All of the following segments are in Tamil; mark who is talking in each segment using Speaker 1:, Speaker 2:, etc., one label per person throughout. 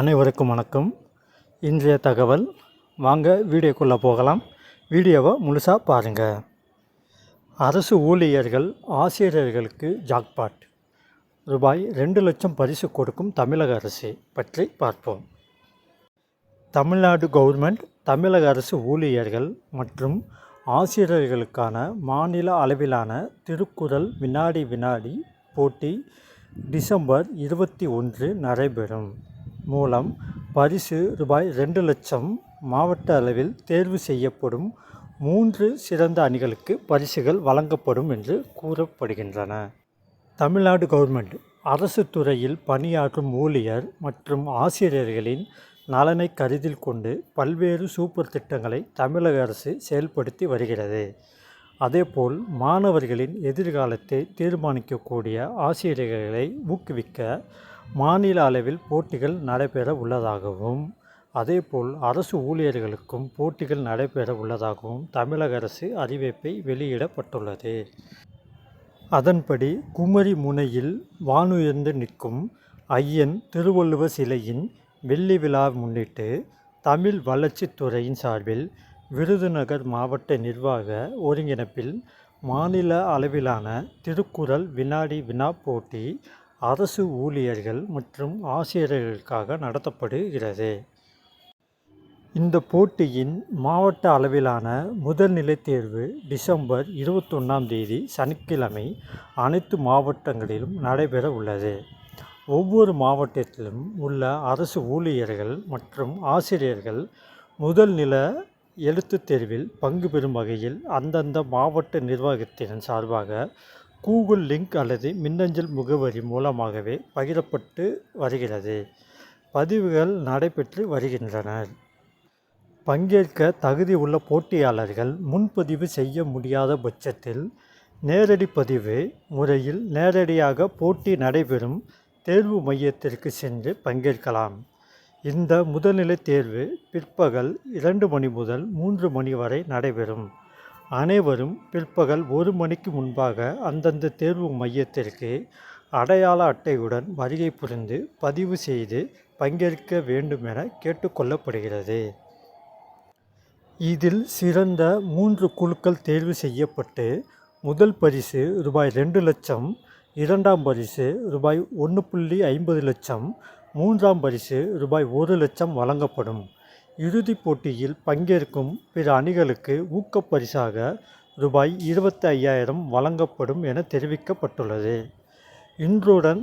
Speaker 1: அனைவருக்கும் வணக்கம். இன்றைய தகவல் வாங்க வீடியோக்குள்ளே போகலாம். வீடியோவை முழுசாக பாருங்கள் அரசு ஊழியர்கள் ஆசிரியர்களுக்கு ஜாக்பாட். ரூபாய் ரெண்டு லட்சம் பரிசு கொடுக்கும் தமிழக அரசு பற்றி பார்ப்போம். தமிழ்நாடு கவர்மெண்ட் தமிழக அரசு ஊழியர்கள் மற்றும் ஆசிரியர்களுக்கான மாநில அளவிலான திருக்குறள் வினாடி வினாடி போட்டி டிசம்பர் இருபத்தி ஒன்று நடைபெறும். மூலம் பரிசு ரூபாய் ரெண்டு லட்சம் மாவட்ட அளவில் தேர்வு செய்யப்படும் மூன்று சிறந்த அணிகளுக்கு பரிசுகள் வழங்கப்படும் என்று கூறப்படுகின்றன. தமிழ்நாடு கவர்மெண்ட் அரசு துறையில் பணியாற்றும் ஊழியர் மற்றும் ஆசிரியர்களின் நலனை கருத்தில் கொண்டு பல்வேறு சூப்பர் திட்டங்களை தமிழக அரசு செயல்படுத்தி வருகிறது. அதேபோல் மாணவர்களின் எதிர்காலத்தை தீர்மானிக்கக்கூடிய ஆசிரியர்களை ஊக்குவிக்க மாநில அளவில் போட்டிகள் நடைபெற உள்ளதாகவும் அதேபோல் அரசு ஊழியர்களுக்கும் போட்டிகள் நடைபெற உள்ளதாகவும் தமிழக அரசு அறிவிப்பை வெளியிடப்பட்டுள்ளது. அதன்படி குமரி முனையில் வானுயர்ந்து நிற்கும் ஐயன் திருவள்ளுவர் சிலையின் வெள்ளி விழா முன்னிட்டு தமிழ் வளர்ச்சித்துறையின் சார்பில் விருதுநகர் மாவட்ட நிர்வாக ஒருங்கிணைப்பில் மாநில அளவிலான திருக்குறள் வினாடி வினா போட்டி அரசு ஊழியர்கள் மற்றும் ஆசிரியர்களுக்காக நடத்தப்படுகிறது. இந்த போட்டியின் மாவட்ட அளவிலான முதல்நிலை தேர்வு டிசம்பர் இருபத்தொன்னாம் தேதி சனிக்கிழமை அனைத்து மாவட்டங்களிலும் நடைபெற உள்ளது. ஒவ்வொரு மாவட்டத்திலும் உள்ள அரசு ஊழியர்கள் மற்றும் ஆசிரியர்கள் முதல் நில எழுத்துத் தேர்வில் பங்கு பெறும் வகையில் அந்தந்த மாவட்ட நிர்வாகத்தின் சார்பாக கூகுள் லிங்க் அல்லது மின்னஞ்சல் முகவரி மூலமாகவே பகிரப்பட்டு வருகிறது. பதிவுகள் நடைபெற்று வருகின்றன. பங்கேற்க தகுதி உள்ள போட்டியாளர்கள் முன்பதிவு செய்ய முடியாத பட்சத்தில் நேரடி பதிவு முறையில் நேரடியாக போட்டி நடைபெறும் தேர்வு மையத்திற்கு சென்று பங்கேற்கலாம். இந்த முதல்நிலை தேர்வு பிற்பகல் இரண்டு மணி முதல் மூன்று மணி வரை நடைபெறும். அனைவரும் பிற்பகல் ஒரு மணிக்கு முன்பாக அந்தந்த தேர்வு மையத்திற்கு அடையாள அட்டையுடன் வருகை புரிந்து பதிவு செய்து பங்கேற்க வேண்டும் என கேட்டுக்கொள்ளப்படுகிறது. இதில் சிறந்த மூன்று குழுக்கள் தேர்வு செய்யப்பட்டு முதல் பரிசு ரூபாய் ரெண்டு லட்சம் இரண்டாம் பரிசு ரூபாய் ஒன்று புள்ளி ஐம்பது லட்சம் மூன்றாம் பரிசு ரூபாய் ஒரு லட்சம் வழங்கப்படும். இறுதிப் போட்டியில் பங்கேற்கும் பிற அணிகளுக்கு ஊக்கப்பரிசாக ரூபாய் இருபத்தி ஐயாயிரம் வழங்கப்படும் என தெரிவிக்கப்பட்டுள்ளது. இன்றுடன்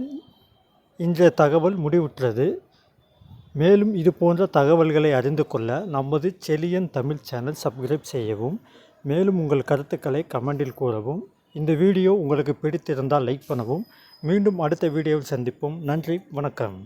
Speaker 1: இன்றைய தகவல் முடிவுற்றது. மேலும் இது போன்ற தகவல்களை அறிந்து கொள்ள நமது செலியன் தமிழ் சேனல் சப்ஸ்கிரைப் செய்யவும் மேலும் உங்கள் கருத்துக்களை கமெண்டில் கூறவும் இந்த வீடியோ உங்களுக்கு பிடித்திருந்தால் லைக் பண்ணவும். மீண்டும் அடுத்த வீடியோவில் சந்திப்போம். நன்றி வணக்கம்.